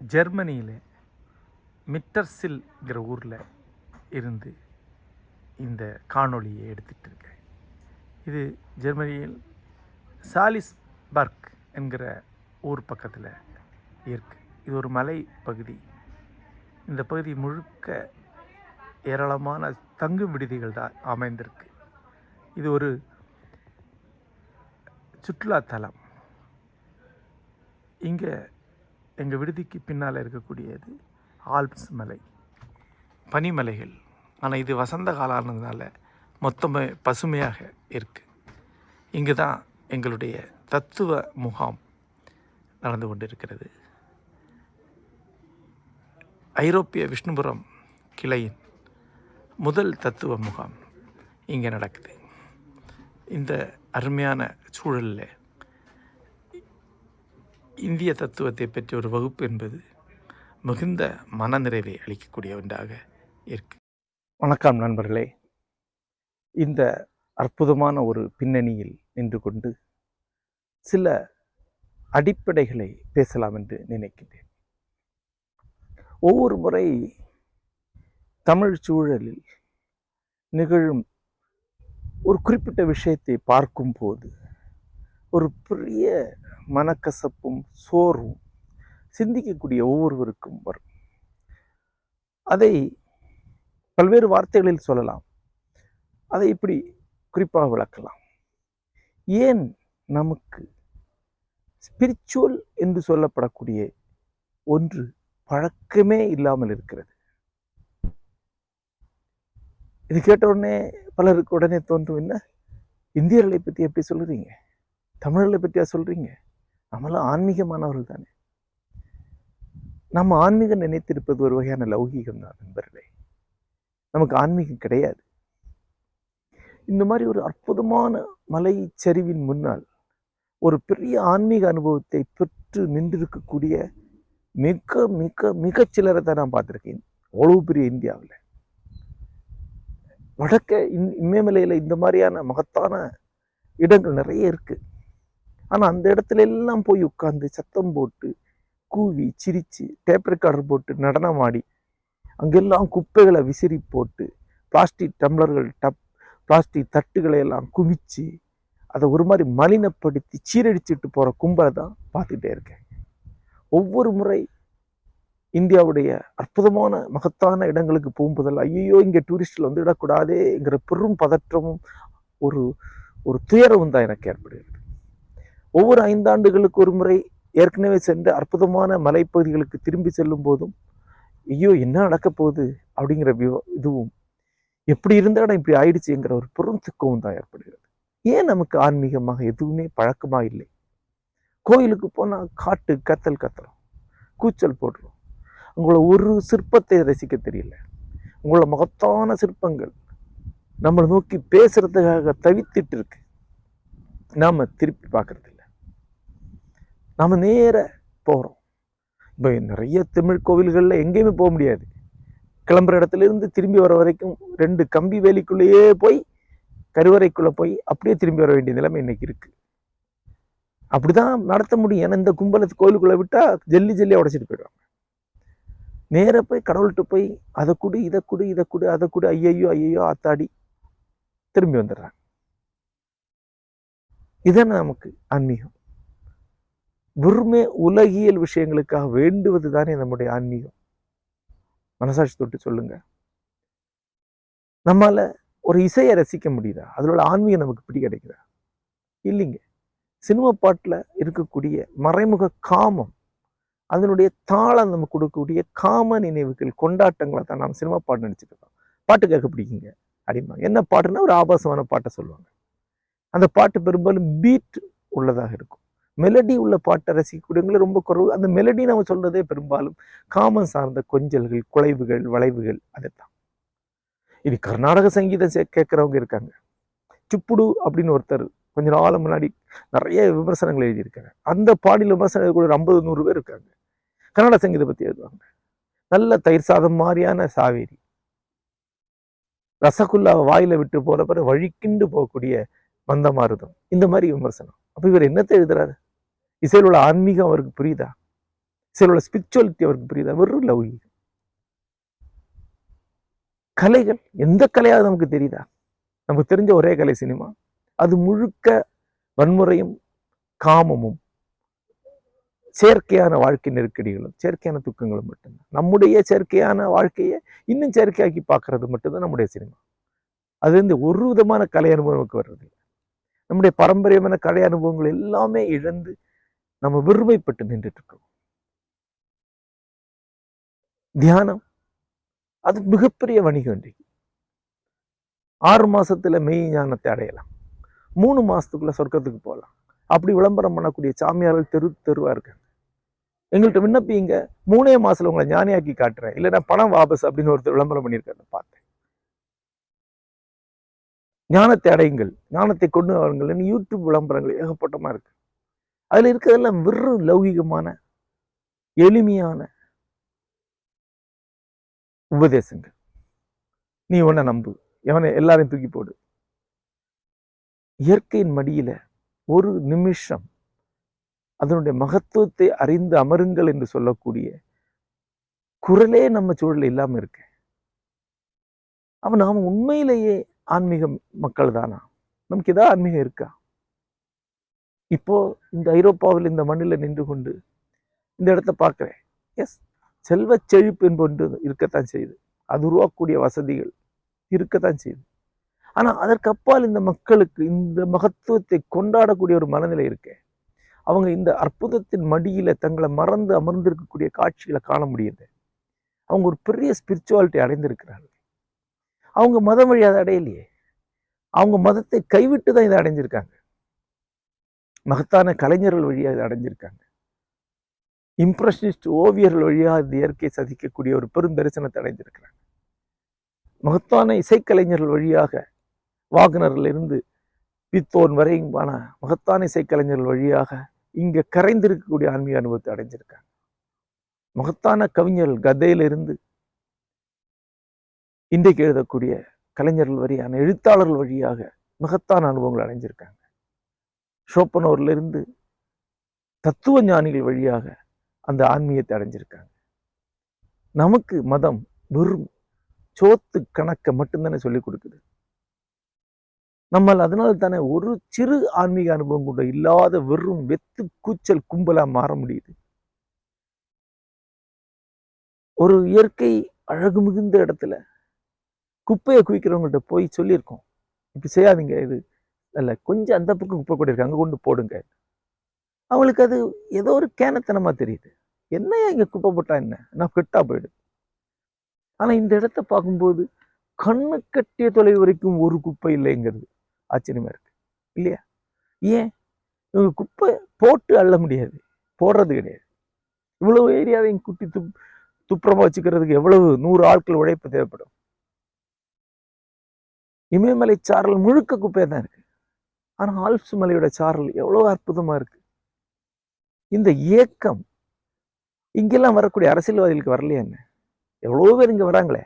ஜெர்மனியில் மிட்டர்சில்ங்கிற ஊரில் இருந்து இந்த காணொளியை எடுத்துகிட்டு இருக்கேன் இது ஜெர்மனியில் சாலிஸ்பர்க் என்கிற ஊர் பக்கத்தில் இருக்கு. இது ஒரு மலை பகுதி. இந்த பகுதி முழுக்க ஏராளமான தங்கும் விடுதிகள் தான் அமைந்திருக்கு. இது ஒரு சுற்றுலாத்தலம் இங்கே எங்கள் விடுதிக்கு பின்னால் இருக்கக்கூடியது ஆல்ப்ஸ் மலை. பனிமலைகள். ஆனால் இது வசந்த காலம் மொத்தமே பசுமையாக இருக்குது இங்கு தான் எங்களுடைய தத்துவ முகாம் நடந்து கொண்டிருக்கிறது. ஐரோப்பிய விஷ்ணுபுரம் கிளையின் முதல் தத்துவ முகாம் இங்கே நடக்குது. இந்த அருமையான சூழலில் இந்திய தத்துவத்தை பற்றிய ஒரு வகுப்பு என்பது மிகுந்த மனநிறைவை அளிக்கக்கூடிய ஒன்றாக இருக்கு. வணக்கம் நண்பர்களே. இந்த அற்புதமான ஒரு பின்னணியில் நின்று கொண்டு சில அடிப்படைகளை பேசலாம் என்று நினைக்கின்றேன். ஒவ்வொரு முறை தமிழ் சூழலில் நிகழும் ஒரு குறிப்பிட்ட விஷயத்தை பார்க்கும்போது ஒரு பெரிய மனக்கசப்பும் சோர்வும் சிந்திக்கக்கூடிய ஒவ்வொருவருக்கும் வரும். அதை பல்வேறு வார்த்தைகளில் சொல்லலாம். அதை இப்படி குறிப்பாக விளக்கலாம். ஏன் நமக்கு ஸ்பிரிச்சுவல் என்று சொல்லப்படக்கூடிய ஒன்று பழக்கமே இல்லாமல் இருக்கிறது? இது கேட்ட உடனே பலருக்கு உடனே தோன்றும் என்ன? இந்தியர்களை பற்றி எப்படி சொல்கிறீங்க தமிழர்களை பற்றியா சொல்கிறீங்க நம்மளாம் ஆன்மீகமானவர்கள் தானே. நம்ம ஆன்மீகம் நினைத்திருப்பது ஒரு வகையான லௌகீகம் தான் நண்பர்களே. நமக்கு ஆன்மீகம் கிடையாது. இந்த மாதிரி ஒரு அற்புதமான மலை சரிவின் முன்னால் ஒரு பெரிய ஆன்மீக அனுபவத்தை பெற்று நின்றிருக்கக்கூடிய மிக மிக மிக சிலரை தான் நான் பார்த்துருக்கேன். அவ்வளவு பெரிய இந்தியாவில். வடக்க இன் இமயமலையில் இந்த மாதிரியான மகத்தான இடங்கள் நிறைய இருக்குது ஆனால் அந்த இடத்துல எல்லாம் போய் உட்காந்து சத்தம் போட்டு கூவி சிரித்து டேப் ரெக்கார்டர் போட்டு நடனம் ஆடி அங்கெல்லாம் குப்பைகளை விசிறி போட்டு பிளாஸ்டிக் டம்ளர்கள் டப் பிளாஸ்டிக் தட்டுகளை எல்லாம் குவிச்சு அதை ஒரு மாதிரி மலினப்படுத்தி சீரடிச்சிட்டு போகிற கும்பலை தான் பார்த்துக்கிட்டே இருக்கேன். ஒவ்வொரு முறை இந்தியாவுடைய அற்புதமான மகத்தான இடங்களுக்கு போகும்போதல் ஐயோ இங்கே டூரிஸ்டில் வந்து விடக்கூடாதேங்கிற பெரும் பதற்றமும் ஒரு ஒரு துயரமும் தான் எனக்கு ஏற்படுகிறது. ஒவ்வொரு ஐந்தாண்டுகளுக்கு ஒரு முறை ஏற்கனவே சென்று அற்புதமான மலைப்பகுதிகளுக்கு திரும்பி செல்லும் போதும் ஐயோ என்ன நடக்க போகுது? அப்படிங்கிற விவ இதுவும் எப்படி இருந்த இடம் இப்படி ஆயிடுச்சுங்கிற ஒரு பெரும் துக்கமும் தான் ஏற்படுகிறது. ஏன் நமக்கு ஆன்மீகமாக எதுவுமே பழக்கமாக இல்லை? கோயிலுக்கு போனால் காட்டு கத்தல் கத்துறோம். கூச்சல் போடுறோம். உங்களை ஒரு சிற்பத்தை ரசிக்க தெரியல. உங்களோட மகத்தான சிற்பங்கள். நம்மளை நோக்கி பேசுகிறதுக்காக தவித்துட்டு இருக்கு. நாம் திருப்பி பார்க்கறது இல்லை நாம நேர போகிறோம் இப்போ நிறைய தமிழ் கோவில்களில் எங்கேயுமே போக முடியாது. கிளம்புற இடத்துல இருந்து திரும்பி வர வரைக்கும் ரெண்டு கம்பி வேலிக்குள்ளேயே போய் கருவறைக்குள்ளே போய் அப்படியே திரும்பி வர வேண்டிய நிலைமை இன்னைக்கு அப்படி தான் நடத்த முடியும். ஏன்னா இந்த கும்பலத்து கோயிலுக்குள்ளே விட்டால் ஜல்லி ஜல்லியாக உடச்சிட்டு போயிடுவாங்க. நேராக போய் கடவுள்கிட்ட போய் அதை கொடு இதை கொடு இதை கொடு அதை கொடு ஐயையோ ஐயையோ ஆத்தாடி திரும்பி வந்துடுறாங்க. இதான நமக்கு ஆன்மீகம். வெறுமே உலகியல் விஷயங்களுக்காக வேண்டுவது தானே நம்முடைய ஆன்மீகம். மனசாட்சி தொட்டு சொல்லுங்க. நம்மால ஒரு இசையை ரசிக்க முடியுதா? அதோட ஆன்மீகம் நமக்கு பிடி கிடைக்குதா? இல்லைங்க. சினிமா பாட்டில் இருக்கக்கூடிய மறைமுக காமம் அதனுடைய தாளம் நமக்கு கொடுக்கக்கூடிய காம நினைவுகள் கொண்டாட்டங்களை தான் நாம் சினிமா பாட்டு நடிச்சுட்டு இருக்கோம் பாட்டு கேட்க பிடிக்குங்க. அப்படிம்பாங்க. என்ன பாட்டுன்னா ஒரு ஆபாசமான பாட்டை சொல்லுவாங்க. அந்த பாட்டு பெரும்பாலும் பீட் உள்ளதாக இருக்கும். மெலடி உள்ள பாட்டை ரசிக்கக்கூடியவங்களே ரொம்ப குறைவு அந்த மெலடி நம்ம சொல்றதே பெரும்பாலும் காமன் சார்ந்த கொஞ்சல்கள் குலைவுகள் வளைவுகள் அதைத்தான் இது கர்நாடக சங்கீதம் சே- இருக்காங்க. சுப்புடு அப்படின்னு ஒருத்தர் கொஞ்ச நாள் முன்னாடி நிறைய விமர்சனங்கள் எழுதியிருக்காங்க. அந்த பாடல் விமர்சனம் கூட ஒரு ஐம்பது நூறு பேர் இருக்காங்க. கன்னட சங்கீதம் பற்றி எழுதுவாங்க. நல்ல தயிர் சாதம் மாதிரியான சாவேரி. ரசகுல்லாவை வாயில விட்டு போற பிறகு வழிக்கிண்டு போகக்கூடிய மந்தமாருதம். இந்த மாதிரி விமர்சனம். அப்போ இவர் என்னத்தை எழுதுறாரு? இசையில் உள்ள ஆன்மீகம் அவருக்கு புரியுதா? இசையில் உள்ள ஸ்பிரிச்சுவலிட்டி அவருக்கு புரியுதா? வெறும் லௌகீகம். கலைகள். எந்த கலையாவது நமக்கு தெரியுதா? நமக்கு தெரிஞ்ச ஒரே கலை சினிமா. அது முழுக்க வன்முறையும் காமமும் செயற்கையான வாழ்க்கை நெருக்கடிகளும் செயற்கையான துக்கங்களும் மட்டும்தான். நம்முடைய செயற்கையான வாழ்க்கையை இன்னும் செயற்கையாக்கி பார்க்கறது மட்டும்தான் நம்முடைய சினிமா. அது வந்து ஒரு விதமான கலை அனுபவமுக்கு வர்றது நம்முடைய பாரம்பரியமான கலை அனுபவங்கள் எல்லாமே இழந்து நம்ம விருமைப்பட்டு நின்றுட்டு இருக்கோம் தியானம் அது மிகப்பெரிய வணிகம் இன்றைக்கு. ஆறு மாசத்துல மெய் ஞானத்தை அடையலாம். மூணு மாசத்துக்குள்ள சொர்க்கத்துக்கு போகலாம் அப்படி விளம்பரம் பண்ணக்கூடிய சாமியார்கள் தெரு தெருவா இருக்காங்க. எங்கள்கிட்ட விண்ணப்பிங்க மூணே மாசத்துல உங்களை ஞானியாக்கி காட்டுறேன். இல்லைன்னா பணம் வாபஸ் அப்படின்னு ஒருத்தர் விளம்பரம் பண்ணியிருக்காரு பார்த்தேன். ஞானத்தை அடையுங்கள் ஞானத்தை கொண்டு வாருங்கள்னு யூடியூப் விளம்பரங்கள் ஏகப்பட்டமா இருக்கு. அதுல இருக்கிறதெல்லாம் வெறும் லௌகிகமான எளிமையான உபதேசங்கள். நீ உன்னை நம்பு எவனை எல்லாரையும் தூக்கி போடு. இயற்கையின் மடியில ஒரு நிமிஷம் அதனுடைய மகத்துவத்தை அறிந்து அமருங்கள் என்று சொல்லக்கூடிய குரலே நம்ம சூழல் இல்லாம இருக்கு. அவன் நாம உண்மையிலேயே ஆன்மீக மக்கள் தானா? நமக்கு ஏதாவது ஆன்மீகம் இருக்கா? இப்போ இந்த ஐரோப்பாவில் இந்த மண்ணில் நின்று கொண்டு இந்த இடத்த பார்க்குறேன். எஸ் செல்வ செழிப்பு என்பது இருக்கத்தான் செய்யுது. அது உருவாக்கக்கூடிய வசதிகள் இருக்கத்தான் செய்யுது. ஆனால் அதற்கப்பால் இந்த மக்களுக்கு இந்த மகத்துவத்தை கொண்டாடக்கூடிய ஒரு மனநிலை இருக்கு. அவங்க இந்த அற்புதத்தின் மடியில் தங்களை மறந்து அமர்ந்திருக்கக்கூடிய காட்சிகளை காண முடியுது. அவங்க ஒரு பெரிய ஸ்பிரிச்சுவாலிட்டி அடைந்திருக்கிறார்கள். அவங்க மதம் வழி அதை அடையலையே. அவங்க மதத்தை கைவிட்டு தான் இதை அடைஞ்சிருக்காங்க. மகத்தான கலைஞர்கள் வழியாக இதை அடைஞ்சிருக்காங்க. இம்ப்ரெஷனிஸ்ட் ஓவியர்கள் வழியாக இந்த இயற்கையை சதிக்கக்கூடிய ஒரு பெரும் தரிசனத்தை அடைஞ்சிருக்கிறாங்க மகத்தான இசைக்கலைஞர்கள் வழியாக வாகனர்ல இருந்து பித்தோன் வரையும்பான மகத்தான இசைக்கலைஞர்கள் வழியாக இங்க கரைந்திருக்கக்கூடிய ஆன்மீக அனுபவத்தை அடைஞ்சிருக்காங்க. மகத்தான கவிஞர்கள் கதையிலிருந்து இன்றைக்கு எழுதக்கூடிய கலைஞர்கள் வழியான எழுத்தாளர்கள் வழியாக மகத்தான அனுபவங்கள் அடைஞ்சிருக்காங்க. ஷோப்பனோர்ல இருந்து தத்துவ ஞானிகள் வழியாக அந்த ஆன்மீகத்தை அடைஞ்சிருக்காங்க. நமக்கு மதம் வெறும் சோத்து கணக்கை மட்டும்தானே சொல்லிக் கொடுக்குது. நம்மால் அதனால தானே ஒரு சிறு ஆன்மீக அனுபவம் கூட இல்லாத வெறும் வெத்து கூச்சல் கும்பலாக மாற முடியுது. ஒரு இயற்கை அழகு மிகுந்த இடத்துல குப்பையை குவிக்கிறவங்கள்ட்ட போய் சொல்லியிருக்கோம். இப்படி செய்யாதீங்க இது அல்ல கொஞ்சம் அந்த பக்கம் குப்பை கூட இருக்கு கொண்டு போடுங்க. அவங்களுக்கு அது ஏதோ ஒரு கேனத்தனமாக தெரியுது. என்னையா இங்கே குப்பை போட்டா என்ன? நான் கெட்டா போயிடுது ஆனால் இந்த இடத்த பார்க்கும்போது கண்ணு கட்டிய தொலைவு வரைக்கும் ஒரு குப்பை இல்லைங்கிறது. ஆச்சரியமா இருக்கு. இல்லையா? ஏன்? இவங்க குப்பை போட்டு அள்ள முடியாது. போடுறது கிடையாது. இவ்வளவு ஏரியாவையும் குட்டி துப் துப்புரமாக வச்சுக்கிறதுக்கு எவ்வளவு நூறு ஆட்கள் உழைப்பு தேவைப்படும்? இமயமலை சாரல் முழுக்க குப்பையாக தான் இருக்கு. ஆனா ஆல்ப்ஸ் மலையோட சாரல் எவ்வளவு அற்புதமா இருக்கு. இந்த ஏக்கம் இங்கெல்லாம் வரக்கூடிய அரசியல்வாதிகளுக்கு வரலையா என்ன? எவ்வளவு பேர் இங்க வராங்களே?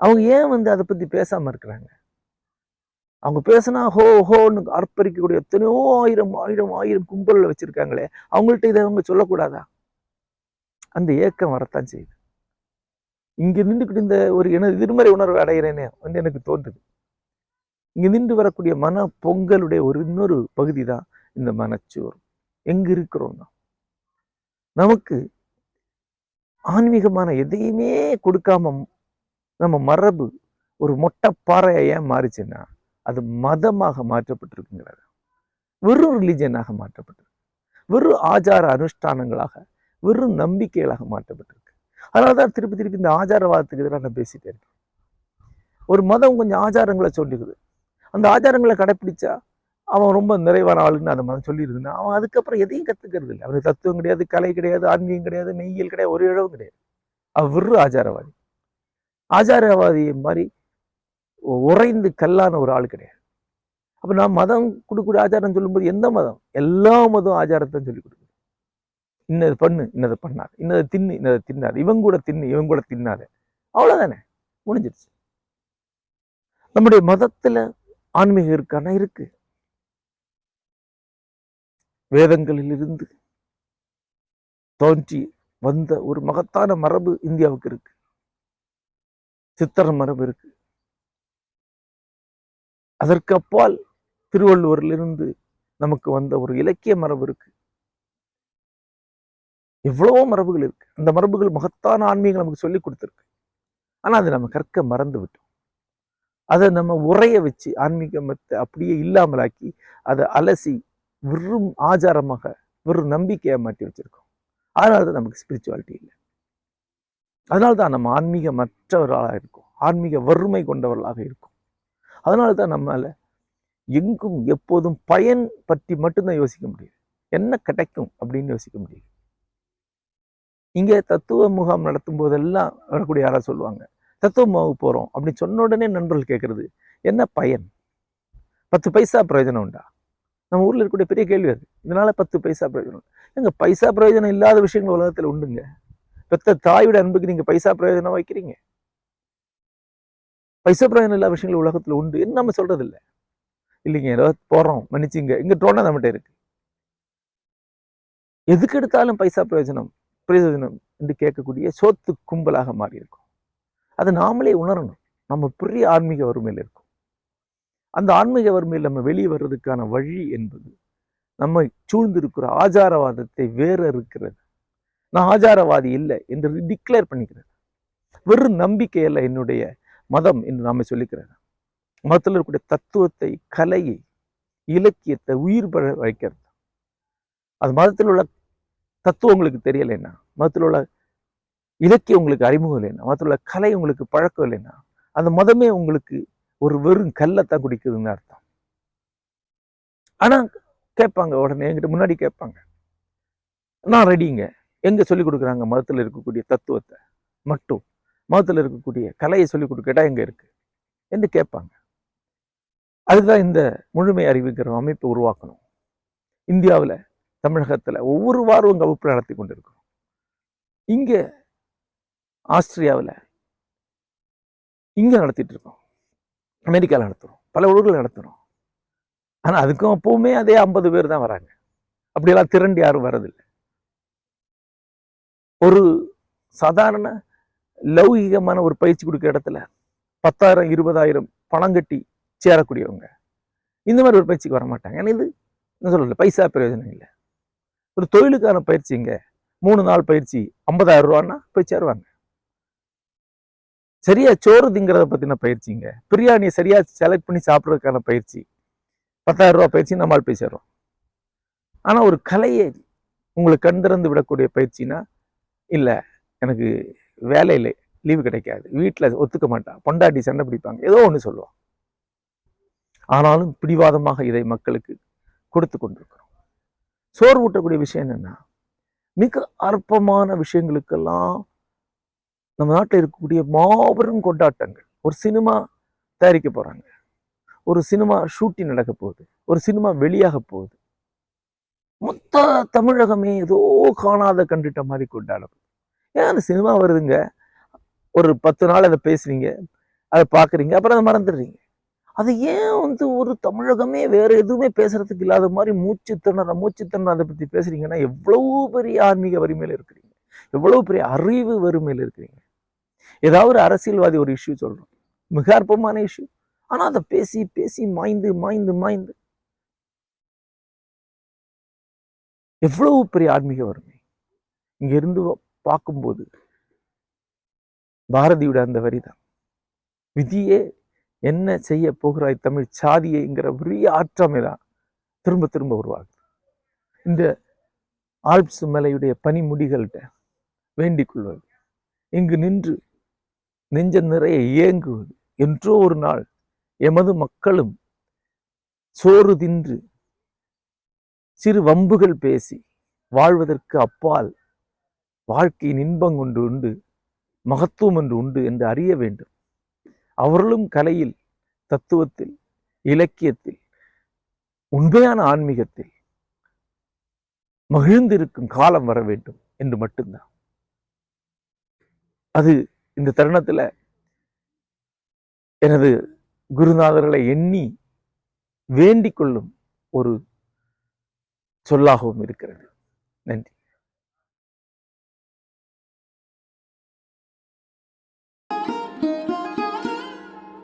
அவங்க ஏன் வந்து அதை பத்தி பேசாம இருக்கிறாங்க? அவங்க பேசினா ஹோ ஹோன்னு அர்ப்பரிக்கக்கூடிய எத்தனையோ ஆயிரம் ஆயிரம் ஆயிரம் கும்பலில் வச்சுருக்காங்களே அவங்கள்ட்ட இதை அவங்க சொல்லக்கூடாதா? அந்த ஏக்கம் வரத்தான் செய்யுது. இங்கே நின்றுக்கிட்டு இந்த ஒரு எனது எதிர்மறை உணர்வு அடைகிறேனே வந்து எனக்கு தோன்றுது. இங்கே நின்று வரக்கூடிய மன பொங்கலுடைய ஒரு இன்னொரு பகுதி தான் இந்த மனச்சோறு எங்கே இருக்கிறோம் தான் நமக்கு ஆன்மீகமான எதையுமே கொடுக்காம நம்ம மரபு ஒரு மொட்டை பாறையா ஏன் மாறிச்சுன்னா அது மதமாக மாற்றப்பட்டிருக்குங்கிறார். வெறும் ரிலிஜனாக மாற்றப்பட்டிருக்கு. வெறும் ஆச்சார அனுஷ்டானங்களாக வெறும் நம்பிக்கைகளாக மாற்றப்பட்டிருக்கு. அதனால தான் திருப்பி திருப்பி இந்த ஆச்சாரவாதத்துக்கு எதிராக நான் பேசிட்டே இருக்கேன். ஒரு மதம் கொஞ்சம் ஆச்சாரங்களை சொல்லிடுது அந்த ஆச்சாரங்களை கடைப்பிடிச்சா அவன் ரொம்ப நிறைவான ஆளுன்னு அந்த மதம் சொல்லியிருக்குன்னா அவன் அதுக்கப்புறம் எதையும் கற்றுக்கிறது இல்லை. அவனுக்கு தத்துவம் கிடையாது கலை கிடையாது ஆன்மீகம் கிடையாது மெய்யியல் கிடையாது ஒரு இழவும் கிடையாது. அவன் வெறும் ஆச்சாரவாதி. ஆச்சாரவாதி மாதிரி உறைந்து கல்லான ஒரு ஆள் கிடையாது. அப்போ நான் மதம் கொடுக்கக்கூடிய ஆச்சாரம் சொல்லும்போது எந்த மதம்? எல்லா மதம் ஆச்சாரத்தை சொல்லி கொடுக்குது. இன்னது பண்ணு இன்னதை பண்ணார் இன்னதை தின்னு இன்னதை தின்னார் இவன் கூட தின்னு இவன் கூட தின்னாத. அவ்வளோதானே முடிஞ்சிருச்சு. நம்முடைய மதத்துல ஆன்மீகம் இருக்கானா? இருக்கு. வேதங்களில் இருந்து தோன்றி வந்த ஒரு மகத்தான மரபு இந்தியாவுக்கு இருக்கு. சித்திர மரபு இருக்கு. அதற்கப்பால் திருவள்ளுவரிலிருந்து நமக்கு வந்த ஒரு இலக்கிய மரபு இருக்கு. எவ்வளவோ மரபுகள் இருக்கு. அந்த மரபுகள் மகத்தான ஆன்மீகம் நமக்கு சொல்லி கொடுத்துருக்கு. ஆனால் அதை நம்ம கற்க மறந்து விட்டோம். அதை நம்ம உரைய வச்சு ஆன்மீகத்தை அப்படியே இல்லாமலாக்கி அதை அலசி வெறும் ஆச்சாரமாக வெறும் நம்பிக்கையை மாட்டி வச்சிருக்கோம். அதனால தான் நமக்கு ஸ்பிரிச்சுவாலிட்டி இல்லை. அதனால தான் நம்ம ஆன்மீக மற்றவர்களாக இருக்கும். ஆன்மீக வறுமை கொண்டவர்களாக இருக்கும். அதனால தான் நம்மளால் எங்கும் எப்போதும் பயன் பற்றி மட்டும்தான் யோசிக்க முடியுது. என்ன கிடைக்கும் அப்படின்னு யோசிக்க முடியுது. இங்கே தத்துவ முகாம் நடத்தும் போதெல்லாம் வரக்கூடிய யாராவது சொல்லுவாங்க தத்துவ முகாமுக்கு போகிறோம் அப்படின்னு சொன்ன உடனே நண்பர்கள் கேட்குறது என்ன பயன்? பத்து பைசா பிரயோஜனம் உண்டா? நம்ம ஊர்ல இருக்கக்கூடிய பெரிய கேள்வி அது. இதனால பத்து பைசா பிரயோஜனம் எங்க பைசா பிரயோஜனம் இல்லாத விஷயங்கள் உலகத்துல உண்டுங்க. பெத்த தாயோட அன்புக்கு நீங்க பைசா பிரயோஜனம் வைக்கிறீங்க. பைசா பிரயோஜனம் இல்லாத விஷயங்கள் உலகத்தில் உண்டு என்ன நம்ம சொல்றது இல்லைங்க ஏதோ போடுறோம் மன்னிச்சிங்க இங்கே ட்ரோனா நம்மகிட்ட இருக்கு. எதுக்கு எடுத்தாலும் பைசா பிரயோஜனம் பிரயோஜனம் என்று கேட்கக்கூடிய சோத்து கும்பலாக மாறி இருக்கும் அதை நாமளே உணரணும். நம்ம பெரிய ஆன்மீக வறுமையில் இருக்கும். அந்த ஆன்மீக வறுமையில் நம்ம வெளியே வர்றதுக்கான வழி என்பது நம்ம சூழ்ந்திருக்கிற ஆச்சாரவாதத்தை வேற இருக்கிறது. நான் ஆச்சாரவாதி இல்லை என்று டிக்ளேர் பண்ணிக்கிறது. வெறும் நம்பிக்கை அல்ல என்னுடைய மதம் என்று நாம சொல்லிக்கிறது மதத்தில் இருக்கக்கூடிய தத்துவத்தை கலையை இலக்கியத்தை உயிர் பெற வைக்கிறது. அது மதத்தில் உள்ள தத்துவம் உங்களுக்கு தெரியலைன்னா மதத்தில் உள்ள இலக்கியம் உங்களுக்கு அறிமுகம் இல்லைன்னா? மதத்தில் உள்ள கலை உங்களுக்கு பழக்கம் இல்லைன்னா? அந்த மதமே உங்களுக்கு ஒரு வெறும் கல்லைத்தான் குடிக்குதுன்னு அர்த்தம். ஆனா கேட்பாங்க உடனே என்கிட்ட முன்னாடி கேட்பாங்க. நான் ரெடிங்க எங்க சொல்லி கொடுக்குறாங்க மதத்தில் இருக்கக்கூடிய தத்துவத்தை? மட்டும். மதத்தில் இருக்கக்கூடிய கலையை சொல்லி கொடுக்கட்டா எங்கே எங்க இருக்கு என்று கேட்பாங்க. அதுதான் இந்த முழுமை அறிவுங்கிற அமைப்பை உருவாக்கணும். இந்தியாவில் தமிழகத்துல ஒவ்வொரு வாரம் வகுப்பு நடத்தி கொண்டிருக்கிறோம். இங்க ஆஸ்திரியாவில் இங்க நடத்திட்டு இருக்கோம். அமெரிக்காவில் நடத்துகிறோம் பல ஊர்களில் நடத்துகிறோம் ஆனால் அதுக்கும் அப்பவுமே அதே ஐம்பது பேர் தான் வராங்க. அப்படியெல்லாம் திரண்டு யாரும் வரதில்லை. ஒரு சாதாரண லௌகிகமான ஒரு பயிற்சி கொடுக்குற இடத்துல பத்தாயிரம் இருபதாயிரம் பணம் கட்டி சேரக்கூடியவங்க இந்த மாதிரி ஒரு பயிற்சிக்கு வர மாட்டாங்க. ஏன்னா இது என்ன சொல்லல பைசா பிரயோஜனம் இல்லை. ஒரு தொழிலுக்கான பயிற்சிங்க மூணு நாள் பயிற்சி ஐம்பதாயிரம் ரூபான்னா போய் சேருவாங்க. சரியா சோறு திங்கிறத பத்தின பயிற்சிங்க பிரியாணியை சரியா செலக்ட் பண்ணி சாப்பிட்றதுக்கான பயிற்சி. பத்தாயிரம் ரூபாய் பயிற்சி நம்மால் போய் சேரும் ஆனா ஒரு கலையை உங்களுக்கு கண் திறந்து விடக்கூடிய பயிற்சினா இல்ல எனக்கு வேலையில் லீவு கிடைக்காது. வீட்டில் ஒத்துக்க மாட்டான் பொண்டாட்டி சண்டை பிடிப்பாங்க. ஏதோ ஒன்று சொல்லுவான் ஆனாலும் பிடிவாதமாக இதை மக்களுக்கு கொடுத்து கொண்டிருக்கிறோம். சோறு ஊட்டக்கூடிய விஷயம் என்னன்னா மிக அற்பமான விஷயங்களுக்கெல்லாம் நம்ம நாட்டில் இருக்கக்கூடிய மாபெரும் கொண்டாட்டங்கள். ஒரு சினிமா தயாரிக்க போறாங்க. ஒரு சினிமா ஷூட்டிங் நடக்க போகுது. ஒரு சினிமா வெளியாக போகுது. மொத்த தமிழகமே ஏதோ காணாத கண்டுட்ட மாதிரி கொண்டாடும் ஏன் அந்த சினிமா வருதுங்க? ஒரு பத்து நாள் அதை பேசுவீங்க அதை பார்க்குறீங்க அப்புறம் அதை மறந்துடுறீங்க. அது ஏன் வந்து ஒரு தமிழகமே வேறு எதுவுமே பேசுகிறதுக்கு இல்லாத மாதிரி மூச்சு திணற மூச்சு திணற அதை பற்றி பேசுறீங்கன்னா எவ்வளவு பெரிய ஆன்மீக வறுமையில் இருக்கிறீங்க. எவ்வளோ பெரிய அறிவு வறுமையில் இருக்கிறீங்க. ஏதாவது ஒரு அரசியல்வாதி ஒரு இஷ்யூ சொல்கிறோம் மிக அற்பமான இஷ்யூ ஆனால் அதை பேசி பேசி மாய்ந்து மாய்ந்து மாய்ந்து. எவ்வளவு பெரிய ஆன்மீக வறுமை. இங்கே இருந்து பார்க்கும்போது பாரதியோட அந்த வரிதான். விதியே என்ன செய்ய போகிறாய் தமிழ் சாதியைங்கிற பெரிய ஆற்றமை தான் திரும்ப திரும்ப உருவாகுது. இந்த ஆல்ப்ஸ் மலையுடைய பனிமுடிகள்கிட்ட வேண்டிக் கொள்வது இங்கு நின்று நெஞ்ச நிறைய ஏங்குவது என்றோ ஒரு நாள் எமது மக்களும் சோறு தின்று சிறு வம்புகள் பேசி வாழ்வதற்கு அப்பால் வாழ்க்கையின் இன்பம் கொண்டு உண்டு மகத்துவம் என்று உண்டு என்று அறிய வேண்டும். அவர்களும் கலையில் தத்துவத்தில் இலக்கியத்தில் உண்மையான ஆன்மீகத்தில் மகிழ்ந்திருக்கும் காலம் வர வேண்டும் என்று மட்டும்தான். அது இந்த தருணத்துல எனது குருநாதர்களை எண்ணி வேண்டிக் கொள்ளும் ஒரு சொல்லாகவும் இருக்கிறது. நன்றி.